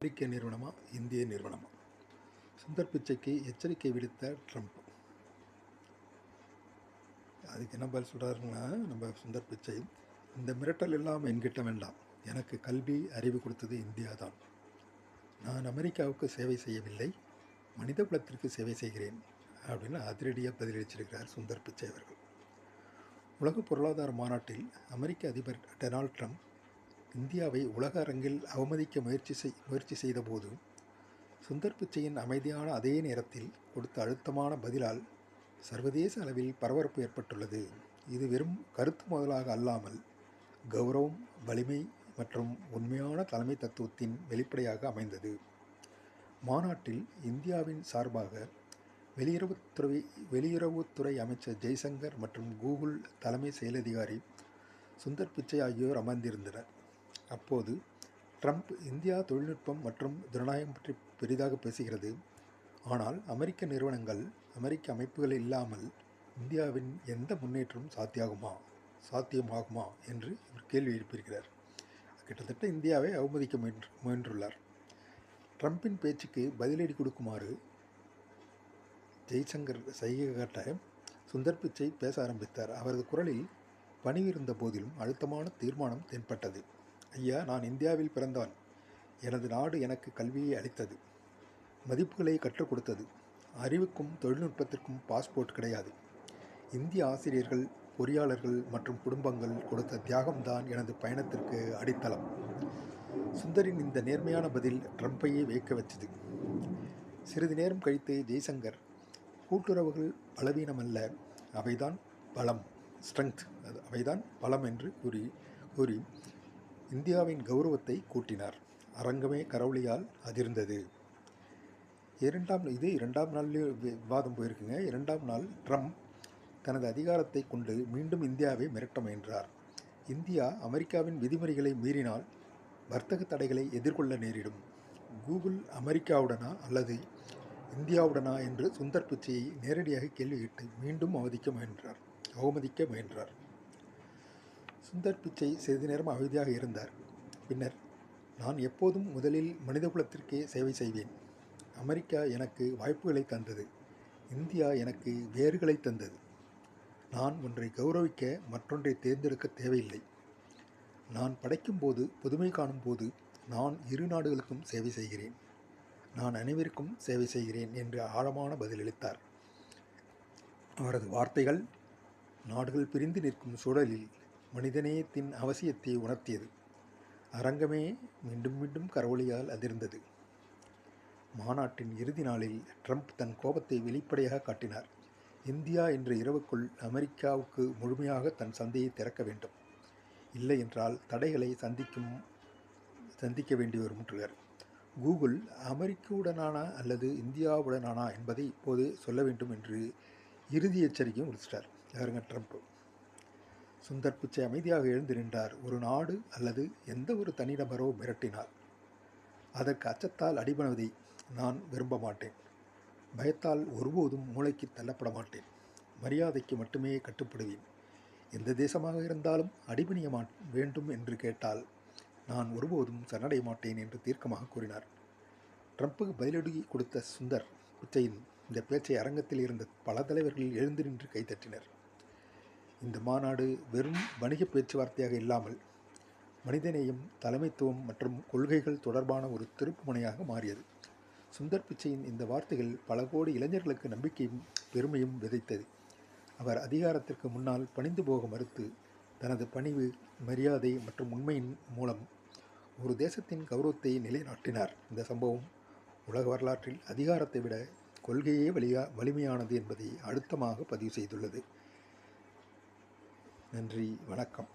அமெரிக்க நிறுவனமா இந்திய நிறுவனமா? சுந்தர் பிச்சைக்கு எச்சரிக்கை விடுத்த ட்ரம்ப். அதுக்கு என்ன பதில் சொல்கிறாருன்னா நம்ம சுந்தர் பிச்சை இந்த மிரட்டல் எல்லாம் என்கிட்ட வேண்டாம். எனக்கு கல்வி அறிவு கொடுத்தது இந்தியா தான். நான் அமெரிக்காவுக்கு சேவை செய்யவில்லை மனித குலத்திற்கு சேவை செய்கிறேன் அப்படின்னு அதிரடியாக பதிலளிச்சிருக்கிறார் சுந்தர் பிச்சை அவர்கள். உலக பொருளாதார மாநாட்டில் அமெரிக்க அதிபர் டொனால்ட் ட்ரம்ப் இந்தியாவை உலக அரங்கில் அவமதிக்க முயற்சி செய் முயற்சி செய்தபோது சுந்தர் பிச்சையின் அமைதியான அதே நேரத்தில் கொடுத்த அழுத்தமான பதிலால் சர்வதேச அளவில் பரபரப்பு ஏற்பட்டுள்ளது. இது வெறும் கருத்து முதலாக அல்லாமல் கௌரவம் வலிமை மற்றும் உண்மையான தலைமை தத்துவத்தின் வெளிப்படையாக அமைந்தது. மாநாட்டில் இந்தியாவின் சார்பாக வெளியுறவுத்துறை வெளியுறவுத்துறை அமைச்சர் ஜெய்சங்கர் மற்றும் கூகுள் தலைமை செயலதிகாரி சுந்தர் பிச்சை ஆகியோர் அமர்ந்திருந்தனர். அப்போது ட்ரம்ப் இந்தியா தொழில்நுட்பம் மற்றும் ஜனநாயகம் பற்றி பெரிதாக பேசுகிறது. ஆனால் அமெரிக்க நிறுவனங்கள் அமெரிக்க அமைப்புகள் இல்லாமல் இந்தியாவின் எந்த முன்னேற்றமும் சாத்தியாகுமா சாத்தியமாகுமா என்று இவர் கேள்வி எழுப்பியிருக்கிறார். கிட்டத்தட்ட இந்தியாவை அவமதிக்க முயன்று முயன்றுள்ளார். ட்ரம்பின் பேச்சுக்கு பதிலடி கொடுக்குமாறு ஜெய்சங்கர் சைகை காட்ட சுந்தர் பிச்சை பேச ஆரம்பித்தார். அவரது குரலில் பணிவிருந்த போதிலும் அழுத்தமான தீர்மானம் தென்பட்டது. ஐயா நான் இந்தியாவில் பிறந்தான். எனது நாடு எனக்கு கல்வியை அளித்தது. மதிப்புகளை கற்றுக் கொடுத்தது. அறிவுக்கும் தொழில்நுட்பத்திற்கும் பாஸ்போர்ட் கிடையாது. இந்திய ஆசிரியர்கள் பொறியாளர்கள் மற்றும் குடும்பங்கள் கொடுத்த தியாகம்தான் எனது பயணத்திற்கு அடித்தளம். சுந்தரின் இந்த நேர்மையான பதில் ட்ரம்ப்பையே வியக்க வச்சது. சிறிது நேரம் கழித்து ஜெய்சங்கர் கூட்டுறவுகள் பலவீனமல்ல அவைதான் பலம் ஸ்ட்ரெங்க் அது அவைதான் பலம் என்று கூறி கூறி இந்தியாவின் கௌரவத்தை கூட்டினார். அரங்கமே கரவுளியால் அதிர்ந்தது. இரண்டாம் இது இரண்டாம் நாள் விவாதம் போயிருக்குங்க. இரண்டாம் நாள் ட்ரம்ப் தனது அதிகாரத்தை கொண்டு மீண்டும் இந்தியாவை மிரட்ட முயன்றார். இந்தியா அமெரிக்காவின் விதிமுறைகளை மீறினால் வர்த்தக தடைகளை எதிர்கொள்ள நேரிடும். கூகுள் அமெரிக்காவுடனா அல்லது இந்தியாவுடனா என்று சுந்தர் பிச்சையை நேரடியாக கேள்வி கேட்டு மீண்டும் அவதிக்க முயன்றார். அவமதிக்க முயன்றார். சுந்தர் பிச்சை சிறிது நேரம் அமைதியாக இருந்தார். பின்னர் நான் எப்போதும் முதலில் மனிதகுலத்திற்கே சேவை செய்வேன். அமெரிக்கா எனக்கு வாய்ப்புகளை தந்தது. இந்தியா எனக்கு வேர்களை தந்தது. நான் ஒன்றை கௌரவிக்க மற்றொன்றை தேர்ந்தெடுக்க தேவையில்லை. நான் படைக்கும்போது புதுமை காணும்போது நான் இரு நாடுகளுக்கும் சேவை செய்கிறேன். நான் அனைவருக்கும் சேவை செய்கிறேன் என்று ஆழமான பதிலளித்தார் அவரது வார்த்தைகள் நாடுகள் பிரிந்து நிற்கும் சூழலில் மனிதநேயத்தின் அவசியத்தை உணர்த்தியது. அரங்கமே மீண்டும் மீண்டும் கரவொலியால் அதிர்ந்தது. மாநாட்டின் இறுதி நாளில் ட்ரம்ப் தன் கோபத்தை வெளிப்படையாக காட்டினார். இந்தியா என்ற இரவுக்குள் அமெரிக்காவுக்கு முழுமையாக தன் சந்தையை திறக்க வேண்டும். இல்லை என்றால் தடைகளை சந்திக்கும் சந்திக்க வேண்டி வரும் கூகுள் அமெரிக்காவுடனானா அல்லது இந்தியாவுடனானா என்பதை இப்போது சொல்ல வேண்டும் என்று இறுதி எச்சரிக்கையும் விடுச்சிட்டார் யாருங்க ட்ரம்ப்? சுந்தர் பிச்சை அமைதியாக எழுந்து நின்றார். ஒரு நாடு அல்லது எந்த ஒரு தனிநபரோ மிரட்டினார் அதற்கு அச்சத்தால் அடிபணுவதை நான் விரும்ப மாட்டேன். பயத்தால் ஒருபோதும் மூளைக்கு தள்ளப்பட மாட்டேன். மரியாதைக்கு மட்டுமே கட்டுப்படுவேன். எந்த தேசமாக இருந்தாலும் அடிபணிய மா வேண்டும் என்று கேட்டால் நான் ஒருபோதும் சரணடைய மாட்டேன் என்று தீர்க்கமாக கூறினார். ட்ரம்ப்புக்கு பதிலடி கொடுத்த சுந்தர் பிச்சையின் இந்த பேச்சை அரங்கத்தில் இருந்த பல தலைவர்கள் எழுந்து நின்று கைத்தட்டினர் இந்த மாநாடு வெறும் வணிக பேச்சுவார்த்தையாக இல்லாமல் மனிதநேயம் தலைமைத்துவம் மற்றும் கொள்கைகள் தொடர்பான ஒரு திருப்பு முனையாக மாறியது. சுந்தர் பிச்சையின் இந்த வார்த்தைகள் பல கோடி இளைஞர்களுக்கு நம்பிக்கையும் பெருமையும் விதைத்தது. அவர் அதிகாரத்திற்கு முன்னால் பணிந்து போக மறுத்து தனது பணிவு மரியாதை மற்றும் உண்மையின் மூலம் ஒரு தேசத்தின் கௌரவத்தை நிலைநாட்டினார். இந்த சம்பவம் உலக வரலாற்றில் அதிகாரத்தை விட கொள்கையே வலியா வலிமையானது என்பதை அழுத்தமாக பதிவு செய்துள்ளது. நன்றி வணக்கம்.